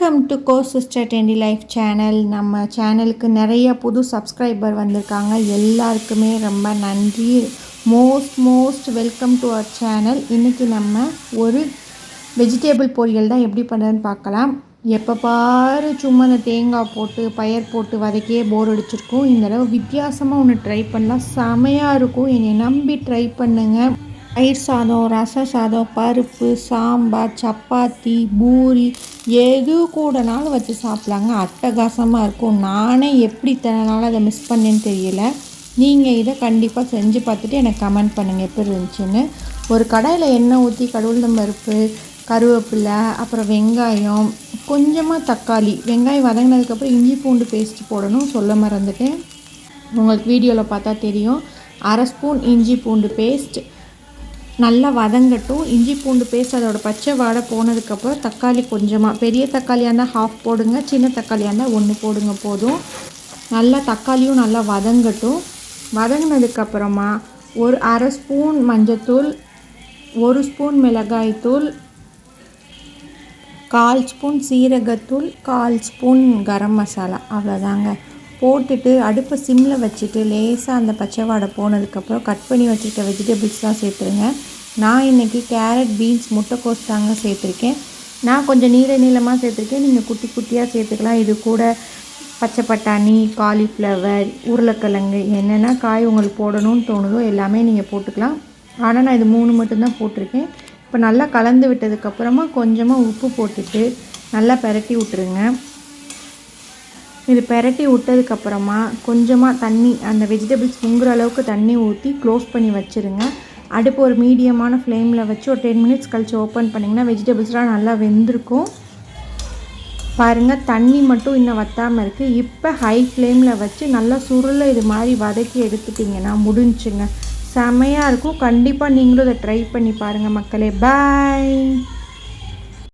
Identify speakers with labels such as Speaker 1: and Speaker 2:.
Speaker 1: Welcome to go sister trendy life channel நம்ம சேனலுக்கு நிறைய புது சப்ஸ்கிரைபர் வந்திருக்காங்க. எல்லாருக்குமே ரொம்ப நன்றி. Most most welcome to our channel இன்றைக்கி நம்ம ஒரு வெஜிடேபிள் பொரியல் தான் எப்படி பண்ணுறதுன்னு பார்க்கலாம். எப்போ பாரு சும்மா அந்த தேங்காய் போட்டு பயர் போட்டு வதக்கியே போர் அடிச்சிருக்கும். இந்த தடவை வித்தியாசமாக ஒன்று ட்ரை பண்ணலாம். செமையாக இருக்கும். என்னை நம்பி ட்ரை பண்ணுங்கள் தயிர் சாதம் ரச சாதம் பருப்பு சாம்பார் சப்பாத்தி பூரி எது கூடனாலும் வச்சு சாப்பிட்லாங்க. அட்டகாசமாக இருக்கும். நானே எப்படி இத்தனை நாள் அதை மிஸ் பண்ணேன்னு தெரியல. நீங்கள் இதை கண்டிப்பாக செஞ்சு பார்த்துட்டு எனக்கு கமெண்ட் பண்ணுங்கள் எப்படி இருந்துச்சுன்னு. ஒரு கடாயில் எண்ணெய் ஊற்றி கடவுள் பருப்பு கருவேப்பிலை அப்புறம் வெங்காயம் கொஞ்சமாக தக்காளி. வெங்காயம் வதங்கினதுக்கப்புறம் இஞ்சி பூண்டு பேஸ்ட் போடணும். சொல்ல மறந்துட்டேன். உங்களுக்கு வீடியோவில் பார்த்தா தெரியும். அரை ஸ்பூன் இஞ்சி பூண்டு பேஸ்ட் நல்லா வதங்கட்டும். இஞ்சி பூண்டு பேஸ்ட் அதோட பச்சை வாடை போனதுக்கப்புறம் தக்காளி கொஞ்சமாக பெரிய தக்காளியாக இருந்தால் ஹாஃப் போடுங்க சின்ன தக்காளியாக இருந்தால் ஒன்று போடுங்க போதும். நல்லா தக்காளியும் நல்லா வதங்கட்டும். வதங்கினதுக்கப்புறமா ஒரு அரை ஸ்பூன் மஞ்சத்தூள் ஒரு ஸ்பூன் மிளகாய்த்தூள் கால் ஸ்பூன் சீரகத்தூள் கால் ஸ்பூன் கரம் மசாலா. அவ்வளோதாங்க. போட்டுட்டு அடுப்பை சிம்மில் வச்சுட்டு லேசாக அந்த பச்சை வாடை போனதுக்கப்புறம் கட் பண்ணி வச்சுருக்க வெஜிடபிள்ஸ்லாம் சேர்த்துருங்க. நான் இன்றைக்கி கேரட் பீன்ஸ் முட்டைக்கோஸ் தாங்க சேர்த்துருக்கேன். நான் கொஞ்சம் நீள நீளமாக சேர்த்துருக்கேன். நீங்கள் குட்டி குட்டியாக சேர்த்துக்கலாம். இது கூட பச்சை பட்டாணி காலிஃப்ளவர் உருளைக்கிழங்கு என்னென்ன காய் உங்களுக்கு போடணும்னு தோணுதோ எல்லாமே நீங்கள் போட்டுக்கலாம். ஆனால் நான் இது மூணு மட்டும்தான் போட்டிருக்கேன். இப்போ நல்லா கலந்து விட்டதுக்கப்புறமா கொஞ்சமாக உப்பு போட்டுட்டு நல்லா பெரட்டி விட்டுருங்க. இது பெரட்டி விட்டதுக்கப்புறமா கொஞ்சமாக தண்ணி அந்த வெஜிடபிள்ஸ் முங்குற அளவுக்கு தண்ணி ஊற்றி க்ளோஸ் பண்ணி வச்சுருங்க. அடுப்பு ஒரு மீடியமான ஃப்ளேமில் வச்சு ஒரு டென் மினிட்ஸ் கழித்து ஓப்பன் பண்ணிங்கன்னா வெஜிடபிள்ஸ்லாம் நல்லா வெந்திருக்கும். பாருங்கள் தண்ணி மட்டும் இன்னும் வற்றாமல் இருக்குது இப்போ ஹை ஃப்ளேமில் வச்சு நல்லா சுருளை இது மாதிரி வதக்கி எடுத்துட்டிங்கன்னா முடிஞ்சுங்க. செமையாக இருக்கும். கண்டிப்பாக நீங்களும் இதை ட்ரை பண்ணி பாருங்கள் மக்களே. பாய்